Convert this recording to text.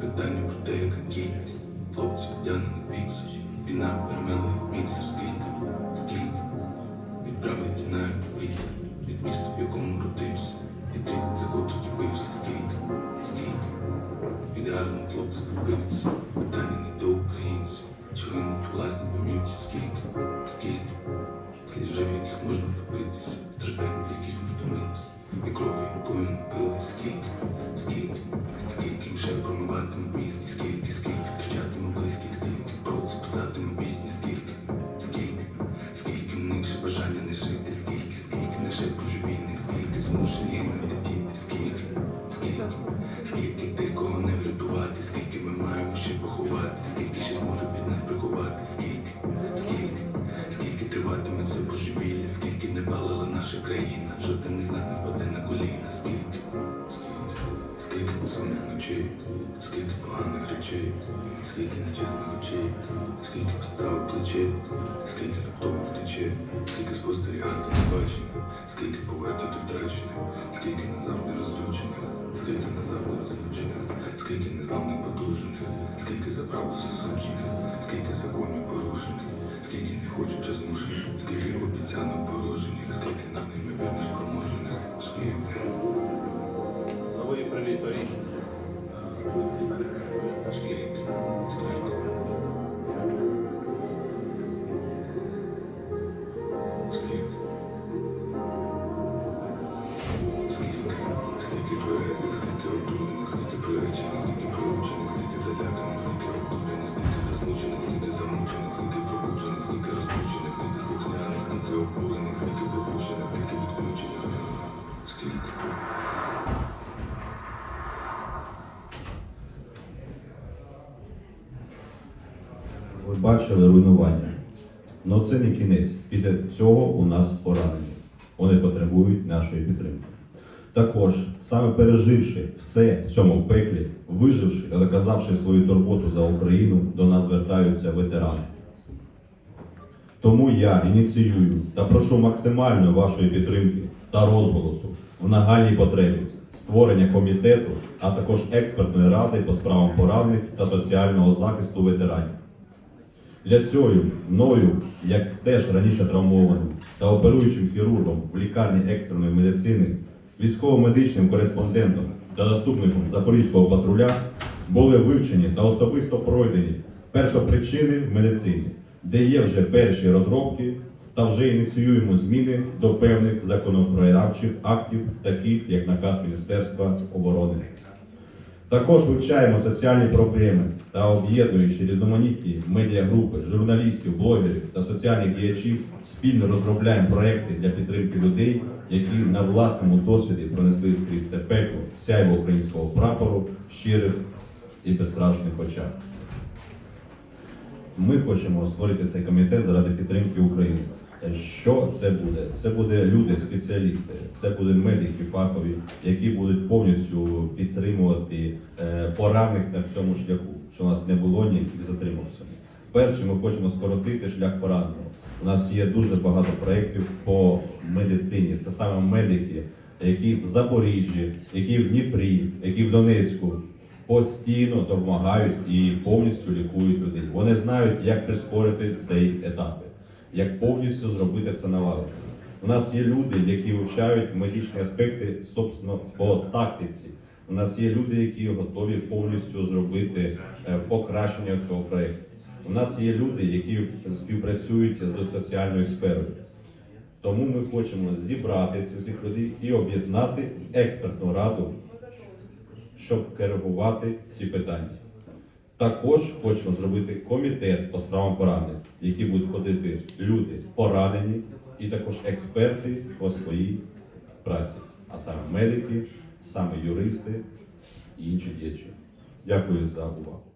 когда-нибудь ты, как киллерс, плоть, вдянный пиксаж, и не жити, скільки, скільки не ще божевільних, скільки змушені гинути діти, скільки, скільки, скільки тих, кого не врятувати, скільки ми маємо ще поховати, скільки ще зможуть від нас приховати, скільки, скільки, скільки триватиме це божевілля, скільки не палила наша країна, жоден із нас не впаде на коліна, скільки, скільки, скільки безумних ночей, скільки поганих речей, скільки нечесних очей, скільки підставок плечей, скільки раптово втече, скільки спостерігати небачення, скільки повертати втрачене, скільки назавжди розлючених, скільки назавжди розлючених, скільки незламних подужених, скільки за правду засуджених, скільки законів порушених, скільки не хочуть а змушених, скільки обіцянок Ви бачили руйнування. Але це не кінець. Після цього у нас поранені. Вони потребують нашої підтримки. Також, саме переживши все в цьому пеклі, виживши та доказавши свою турботу за Україну, до нас звертаються ветерани. Тому я ініціюю та прошу максимальної вашої підтримки та розголосу в нагальній потребі створення комітету, а також експертної ради по справам поранених та соціального захисту ветеранів. Для цього мною, як теж раніше травмованим та оперуючим хірургом в лікарні екстреної медицини, військово-медичним кореспондентом та заступником Запорізького патруля були вивчені та особисто пройдені першопричини в медицині, де є вже перші розробки та вже ініціюємо зміни до певних законодавчих актів, таких як наказ Міністерства оборони. Також вивчаємо соціальні проблеми та об'єднуючи різноманітні медіагрупи, журналістів, блогерів та соціальних діячів, спільно розробляємо проекти для підтримки людей, які на власному досвіді пронесли скрізь це пекло, сяйво українського прапору щирих і безстрашних очах. Ми хочемо створити цей комітет заради підтримки України. Що це буде? Це буде люди, спеціалісти, це будуть медики фахові, які будуть повністю підтримувати е, поранених на всьому шляху, що у нас не було ніяких цьому. Перше, ми хочемо скоротити шлях пораненого. У нас є дуже багато проєктів по медицині. Це саме медики, які в Запоріжжі, які в Дніпрі, які в Донецьку постійно допомагають і повністю лікують людей. Вони знають, як прискорити цей етап, як повністю зробити все налагоджено. У нас є люди, які вивчають медичні аспекти собственно по тактиці. У нас є люди, які готові повністю зробити е, покращення цього проєкту. У нас є люди, які співпрацюють з соціальною сферою. Тому ми хочемо зібрати цих людей і об'єднати експертну раду, щоб коригувати ці питання. Також хочемо зробити комітет по справам поранених, в який будуть входити люди поранені і також експерти по своїй праці, а саме медики, саме юристи і інші діячі. Дякую за увагу.